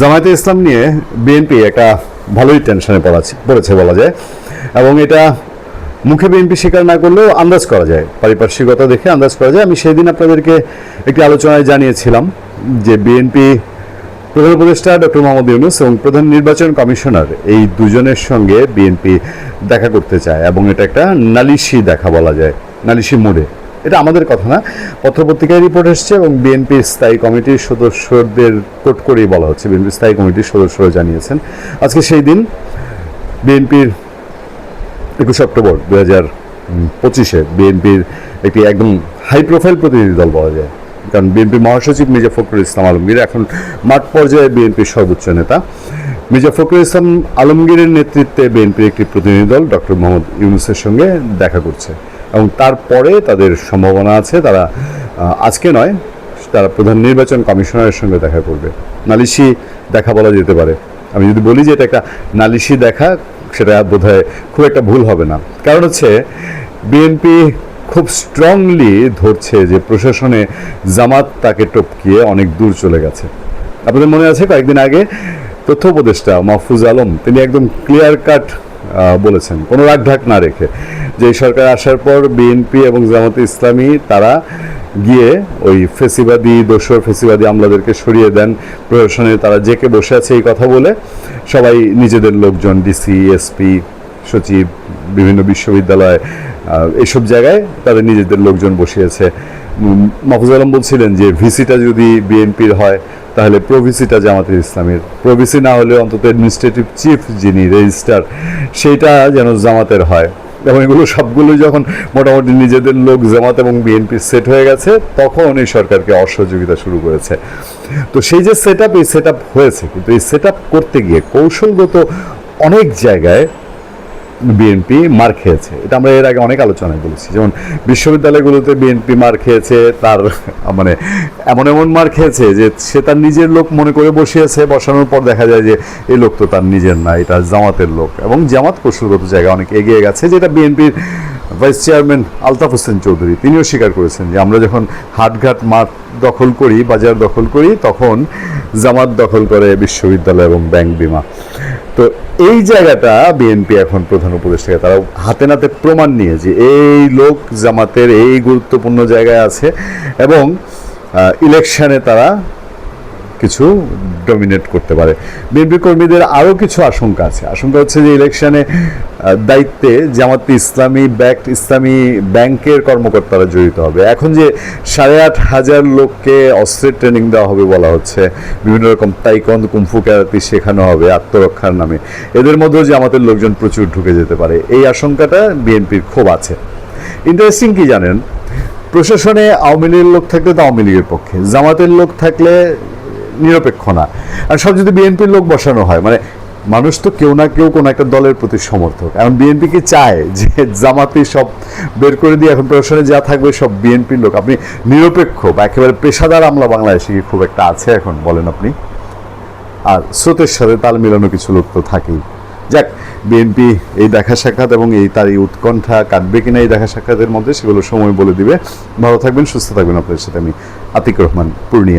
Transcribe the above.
জামায়াতে ইসলাম নিয়ে বিএনপি একটা ভালোই টেনশনে পড়াচ্ছে, পড়েছে বলা যায়। এবং এটা মুখে বিএনপি স্বীকার না করলেও আন্দাজ করা যায়, পারিপার্শ্বিকতা দেখে আন্দাজ করা যায়। আমি সেই দিন আপনাদেরকে একটি আলোচনায় জানিয়েছিলাম যে বিএনপি প্রধান উপদেষ্টা ডক্টর মোহাম্মদ ইউনুস এবং প্রধান নির্বাচন কমিশনার এই দুজনের সঙ্গে বিএনপি দেখা করতে চায় এবং এটা একটা নালিশি দেখা বলা যায়, নালিশি মোড়ে। এটা আমাদের কথা না। পত্রপত্রিকায় রিপোর্ট এসছে এবং বিএনপির স্থায়ী কমিটির সদস্যদের কোট করেই বলা হচ্ছে। বিএনপির স্থায়ী কমিটির সদস্যরা জানিয়েছেন। আজকে সেই দিন বিএনপির একুশ অক্টোবর দু হাজার পঁচিশে বিএনপির একটি একদম হাই প্রোফাইল প্রতিনিধি দল বলা যায়। কারণ বিএনপি মহাসচিব মির্জা ফখরুল ইসলাম আলমগীর এখন মাঠ পর্যায়ে বিএনপির সর্বোচ্চ নেতা। মির্জা ফখরুল ইসলাম আলমগীরের নেতৃত্বে বিএনপির একটি প্রতিনিধি দল ডক্টর মোহাম্মদ ইউনুসের সঙ্গে দেখা করছে। এবং তারপরে তাদের সম্ভাবনা আছে, তারা আজকে নয়, তারা প্রধান নির্বাচন কমিশনারের সঙ্গে দেখা করবে। নালিশি দেখা বলা যেতে পারে। আমি যদি বলি যে এটা একটা নালিশি দেখা, সেটা বোধহয় খুব একটা ভুল হবে না। কারণ হচ্ছে বিএনপি খুব স্ট্রংলি ধরছে যে প্রশাসনে জামাত তাকে টপকিয়ে অনেক দূর চলে গেছে। আপনাদের মনে আছে, কয়েকদিন আগে তথ্য উপদেষ্টা মাহফুজ আলম, তিনি একদম ক্লিয়ার কাট বলেছেন। কোনো রাগঢাক না রেখে। যে সরকার আসার পর বিএনপি এবং জামাতে ইসলামী, তারা গিয়ে ওই ফেসিবাদী, দোসর ফেসিবাদী আমলাদেরকে সরিয়ে দেন। প্রশাসনে তারা জেকে বসে আছে এই কথা বলে। সবাই নিজেদের লোকজন ডিসি এসপি সচিব, বিভিন্ন বিশ্ববিদ্যালয় এসব জায়গায় তাদের নিজেদের লোকজন বসিয়েছে। মাহফুজ আলম বলছিলেন যে ভিসিটা যদি বিএনপির হয়, তাহলে প্রভিসিটা জামাতের ইসলামের। প্রভিসি না হলে অন্তত অ্যাডমিনিস্ট্রেটিভ চিফ যিনি রেজিস্টার সেইটা যেন জামাতের হয়। এবং এগুলো সবগুলো যখন মোটামুটি নিজেদের লোক জামাত এবং বিএনপি সেট হয়ে গেছে, তখন এই সরকারকে অসহযোগিতা শুরু করেছে। তো সেই যে সেট আপ এই সেট হয়েছে। কিন্তু এই সেট করতে গিয়ে কৌশলগত অনেক জায়গায় বিএনপি মার খেয়েছে। এটা আমরা এর আগে অনেক আলোচনায় বলেছি। যেমন বিশ্ববিদ্যালয়গুলোতে বিএনপি মার খেয়েছে, তার মানে এমন এমন মার খেয়েছে যে সে তার নিজের লোক মনে করে বসিয়েছে, বসানোর পর দেখা যায় যে এই লোক তো তার নিজের না, এটা জামাতের লোক। এবং জামাত কৌশলগত জায়গায় অনেক এগিয়ে গেছে, যেটা বিএনপির ভাইস চেয়ারম্যান আলতাফ হোসেন চৌধুরী, তিনিও স্বীকার করেছেন যে আমরা যখন হাটঘাট মাঠ দখল করি, বাজার দখল করি, তখন জামাত দখল করে বিশ্ববিদ্যালয় এবং ব্যাংক বিমা। তো এই জায়গাটা বিএনপি এখন প্রধান উপদেষ্টাকে, তারা হাতে নাতে প্রমাণ নিয়ে যে এই লোক জামাতের এই গুরুত্বপূর্ণ জায়গায় আছে এবং ইলেকশনে তারা কিছু ডমিনেট করতে পারে। বিএনপি কর্মীদের আরও কিছু আশঙ্কা আছে। আশঙ্কা হচ্ছে যে ইলেকশনে দায়িত্বে জামাত ইসলামী ব্যাংক ইসলামী ব্যাংকের কর্মকর্তারা জড়িত হবে। এখন যে সাড়ে আট হাজার লোককে অস্ত্রের ট্রেনিং দেওয়া হবে বলা হচ্ছে, বিভিন্ন রকম তাইকন্দ, কুম্ফু ক্যারাতি শেখানো হবে আত্মরক্ষার নামে। এদের মধ্যেও যে আমাদের লোকজন প্রচুর ঢুকে যেতে পারে। এই আশঙ্কাটা বিএনপির খুব আছে। ইন্টারেস্টিং কি জানেন? প্রশাসনে আওয়ামী লীগের লোক থাকলে তো আওয়ামী লীগের পক্ষে। জামাতের লোক থাকলে নিরপেক্ষ না। আর সব যদি বিএনপির লোক বসানো হয় মানে মানুষ তো কেউ না কেউ কোনো একটা দলের প্রতি সমর্থক। এখন বিএনপি কি চায় যে জামাতি সব বের করে দিয়ে এখন প্রশাসনে যা থাকবে সব বিএনপির লোক? আপনি নিরপেক্ষ বা একেবারে পেশাদার আমলা বাংলাদেশে কি খুব একটা আছে এখন, বলেন আপনি? আর স্রোতের সাথে তাল মিলানো কিছু লোক তো থাকেই। যাক, বিএনপি এই দেখা সাক্ষাৎ এবং এই তার এই উৎকণ্ঠা কাটবে কিনা এই দেখা সাক্ষাতের মধ্যে সেগুলো সময় বলে দিবে। ভালো থাকবেন, সুস্থ থাকবেন। আপনাদের সাথে আমি আতিক রহমান, পূর্ণিয়া।